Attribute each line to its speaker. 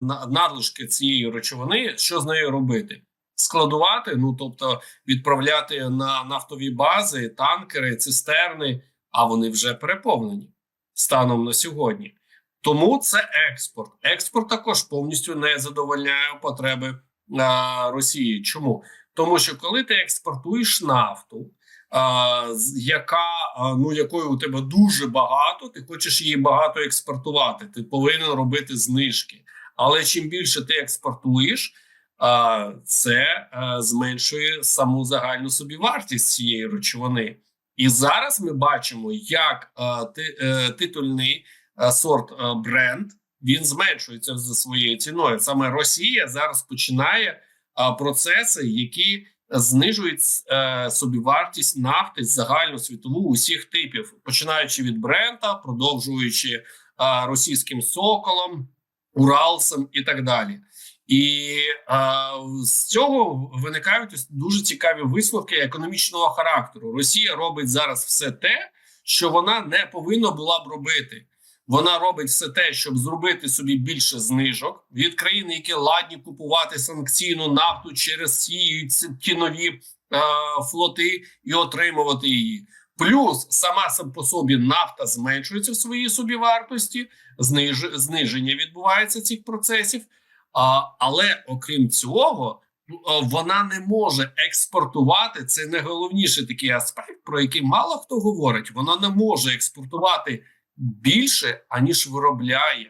Speaker 1: на- надлишки цієї речовини, що з нею робити? Складувати, ну тобто відправляти на нафтові бази, танкери, цистерни, а вони вже переповнені станом на сьогодні. Тому це експорт. Експорт також повністю не задовольняє потреби а, Росії. Чому? Тому що коли ти експортуєш нафту, а, яка а, ну якої у тебе дуже багато, ти хочеш її багато експортувати. Ти повинен робити знижки. Але чим більше ти експортуєш, це зменшує саму загальну собівартість цієї речовини. І зараз ми бачимо, як ти, е, титульний сорт бренд він зменшується за своєю ціною. Саме Росія зараз починає процеси, які знижують е, собівартість нафти загальну світову усіх типів, починаючи від бренда, продовжуючи російським соколом, Уралсом і так далі. І а, з цього виникають дуже цікаві висновки економічного характеру. Росія робить зараз все те, що вона не повинна була б робити. Вона робить все те, щоб зробити собі більше знижок від країн, які ладні купувати санкційну нафту через ці ці- нові е, флоти і отримувати її. Плюс сама сам по собі нафта зменшується в своїй собівартості, зниж, зниження відбувається цих процесів. А, але окрім цього, ну, вона не може експортувати. Це найголовніший такий аспект, про який мало хто говорить. Вона не може експортувати більше аніж виробляє.